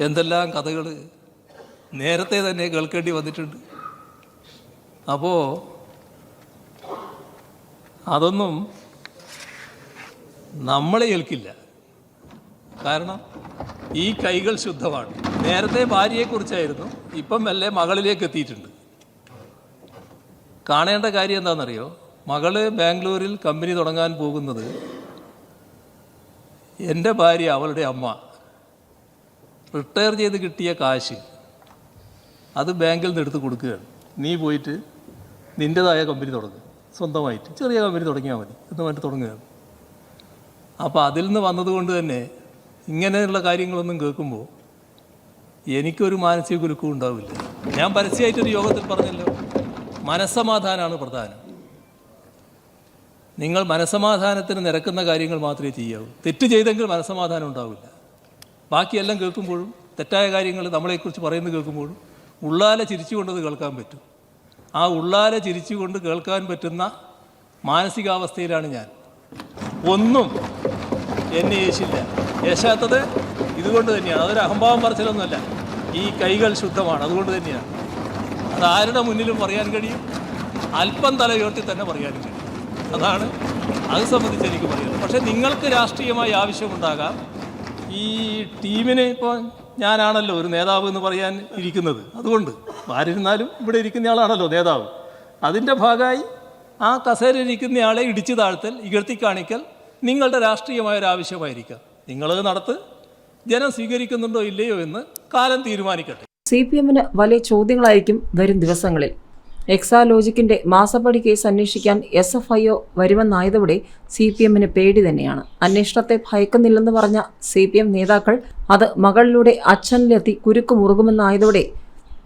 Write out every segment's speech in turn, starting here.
എന്തെല്ലാം കഥകൾ നേരത്തെ തന്നെ കേൾക്കേണ്ടി വന്നിട്ടുണ്ട്. അപ്പോൾ അതൊന്നും നമ്മളെ ഏൽക്കില്ല. കാരണം ഈ കൈകൾ ശുദ്ധമാണ്. നേരത്തെ ഭാര്യയെക്കുറിച്ചായിരുന്നു ഇപ്പം മെല്ലെ മകളിലേക്ക് എത്തിയിട്ടുണ്ട്. കാണേണ്ട കാര്യം എന്താണെന്നറിയോ? മകൾ ബാംഗ്ലൂരിൽ കമ്പനി തുടങ്ങാൻ പോകുന്നത് എന്റെ ഭാര്യ അവളുടെ അമ്മ. റിട്ടയർ ചെയ്ത് കിട്ടിയ കാശ് അത് ബാങ്കിൽ നിന്ന് എടുത്ത് കൊടുക്കുകയാണ്. നീ പോയിട്ട് നിന്റെതായ കമ്പനി തുടങ്ങുക സ്വന്തമായിട്ട് ചെറിയ കമ്പനി തുടങ്ങിയാൽ മതി. എന്ന് പറഞ്ഞിട്ട് തുടങ്ങുകയാണ്. അപ്പോൾ അതിൽ നിന്ന് വന്നതുകൊണ്ട് തന്നെ ഇങ്ങനെയുള്ള കാര്യങ്ങളൊന്നും കേൾക്കുമ്പോൾ എനിക്കൊരു മാനസിക കുലുക്കം ഉണ്ടാവില്ല. ഞാൻ പരസ്യമായിട്ടൊരു യോഗത്തിൽ പറഞ്ഞല്ലോ. മനസ്സമാധാനമാണ് പ്രധാനം. നിങ്ങൾ മനസ്സമാധാനത്തിന് നിരക്കുന്ന കാര്യങ്ങൾ മാത്രമേ ചെയ്യാവൂ. തെറ്റ് ചെയ്തെങ്കിൽ മനസ്സമാധാനം ഉണ്ടാവില്ല. ബാക്കിയെല്ലാം കേൾക്കുമ്പോഴും തെറ്റായ കാര്യങ്ങൾ നമ്മളെക്കുറിച്ച് പറയുന്നത് കേൾക്കുമ്പോഴും ഉള്ളാലെ ചിരിച്ചുകൊണ്ടത് കേൾക്കാൻ പറ്റും. ആ ഉള്ളാലെ ചിരിച്ചുകൊണ്ട് കേൾക്കാൻ പറ്റുന്ന മാനസികാവസ്ഥയിലാണ് ഞാൻ. ഒന്നും എന്നെ യേശില്ല യേശാത്തത് ഇതുകൊണ്ട് തന്നെയാണ്. അതൊരു അഹംഭാവം പറച്ചിലൊന്നുമല്ല. ഈ കൈകൾ ശുദ്ധമാണ്. അതുകൊണ്ട് തന്നെയാണ്. അത് ആരുടെ മുന്നിലും പറയാൻ കഴിയും? അല്പം തല ഉയർത്തി തന്നെ പറയാനും കഴിയും. അതാണ് അത് സംബന്ധിച്ച് എനിക്ക് പറയുന്നത് പക്ഷേ നിങ്ങൾക്ക് രാഷ്ട്രീയമായി ആവശ്യമുണ്ടാകാം. ഈ ടീമിന് ഇപ്പോൾ ഞാനാണല്ലോ ഒരു നേതാവ് എന്ന് പറയാൻ ഇരിക്കുന്നത്. അതുകൊണ്ട് ആരിരുന്നാലും ഇവിടെ ഇരിക്കുന്ന ആളാണല്ലോ നേതാവ്. അതിന്റെ ഭാഗമായി ആ കസേരയിൽ ഇരിക്കുന്നയാളെ ഇടിച്ചു താഴ്ത്തൽ ഇകഴ്ത്തി കാണിക്കൽ നിങ്ങളുടെ രാഷ്ട്രീയമായ ഒരു ആവശ്യമായിരിക്കാം. നിങ്ങളത് നടത്ത്. ജനം സ്വീകരിക്കുന്നുണ്ടോ ഇല്ലയോ എന്ന് കാലം തീരുമാനിക്കട്ടെ. സി പി എമ്മിന് വലിയ ചോദ്യങ്ങളായിരിക്കും വരും ദിവസങ്ങളിൽ. എക്സാലോജിക്കിന്റെ മാസപ്പടി കേസ് അന്വേഷിക്കാൻ എസ് എഫ് ഐ ഒ വരുമെന്നായതോടെ സി പി എമ്മിന് പേടി തന്നെയാണ്. അന്വേഷണത്തെ ഭയക്കുന്നില്ലെന്ന് പറഞ്ഞ സി പി എം നേതാക്കൾ അത് മകളിലൂടെ അച്ഛനിലെത്തി കുരുക്ക് മുറുകുമെന്നായതോടെ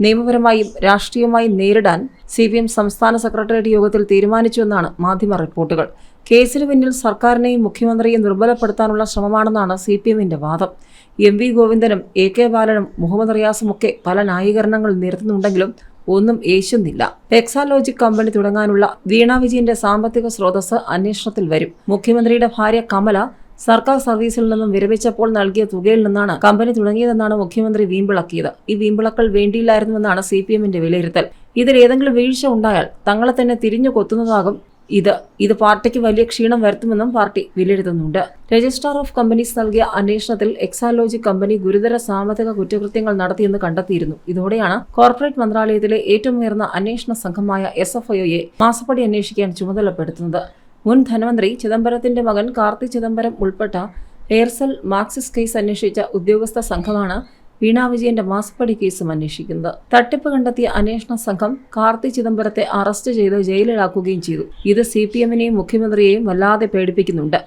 നിയമപരമായും രാഷ്ട്രീയമായും നേരിടാൻ സി പി എം സംസ്ഥാന സെക്രട്ടേറിയറ്റ് യോഗത്തിൽ തീരുമാനിച്ചുവെന്നാണ് മാധ്യമ റിപ്പോർട്ടുകൾ. കേസിന് പിന്നിൽ സർക്കാരിനെയും മുഖ്യമന്ത്രിയെയും ദുർബലപ്പെടുത്താനുള്ള ശ്രമമാണെന്നാണ് സി പി എമ്മിന്റെ വാദം. എം വി ഗോവിന്ദനും എ കെ ബാലനും മുഹമ്മദ് റിയാസും ഒക്കെ പല ന്യായീകരണങ്ങൾ നിരത്തുന്നുണ്ടെങ്കിലും ഒന്നും ഏശുന്നില്ല. എക്സാലോജിക് കമ്പനി തുടങ്ങാനുള്ള വീണ വിജയന്റെ സാമ്പത്തിക സ്രോതസ് അന്വേഷണത്തിൽ വരും. മുഖ്യമന്ത്രിയുടെ ഭാര്യ കമല സർക്കാർ സർവീസിൽ നിന്നും വിരമിച്ചപ്പോൾ നൽകിയ തുകയിൽ നിന്നാണ് കമ്പനി തുടങ്ങിയതെന്നാണ് മുഖ്യമന്ത്രി വീമ്പിളക്കിയത്. ഈ വീമ്പിളക്കൽ വേണ്ടിയില്ലായിരുന്നുവെന്നാണ് സി പി എമ്മിന്റെ വിലയിരുത്തൽ. ഇതിൽ ഏതെങ്കിലും വീഴ്ച ഉണ്ടായാൽ തങ്ങളെ തന്നെ തിരിഞ്ഞു കൊത്തുന്നതാകും ഇത് ഇത് പാർട്ടിക്ക് വലിയ ക്ഷീണം വരുത്തുമെന്നും പാർട്ടി വിലയിരുത്തുന്നുണ്ട്. രജിസ്ട്രാർ ഓഫ് കമ്പനീസ് നൽകിയ അന്വേഷണത്തിൽ എക്സാലോജി കമ്പനി ഗുരുതര സാമ്പത്തിക കുറ്റകൃത്യങ്ങൾ നടത്തിയെന്ന് കണ്ടെത്തിയിരുന്നു. ഇതോടെയാണ് കോർപ്പറേറ്റ് മന്ത്രാലയത്തിലെ ഏറ്റവും ഉയർന്ന അന്വേഷണ സംഘമായ എസ് എഫ് ഐഒയെ മാസപ്പടി അന്വേഷിക്കാൻ ചുമതലപ്പെടുത്തുന്നത്. മുൻ ധനമന്ത്രി ചിദംബരത്തിന്റെ മകൻ കാർത്തി ചിദംബരം ഉൾപ്പെട്ട എയർസെൽ മാക്സിസ് കേസ് അന്വേഷിച്ച ഉദ്യോഗസ്ഥ സംഘമാണ് വീണ വിജയന്റെ മാസപ്പടി കേസും അന്വേഷിക്കുന്നത്. തട്ടിപ്പ് കണ്ടെത്തിയ അന്വേഷണ സംഘം കാർത്തി ചിദംബരത്തെ അറസ്റ്റ് ചെയ്ത് ജയിലിലാക്കുകയും ചെയ്തു. ഇത് സി പി എമ്മിനെയും മുഖ്യമന്ത്രിയെയും വല്ലാതെ പേടിപ്പിക്കുന്നുണ്ട്.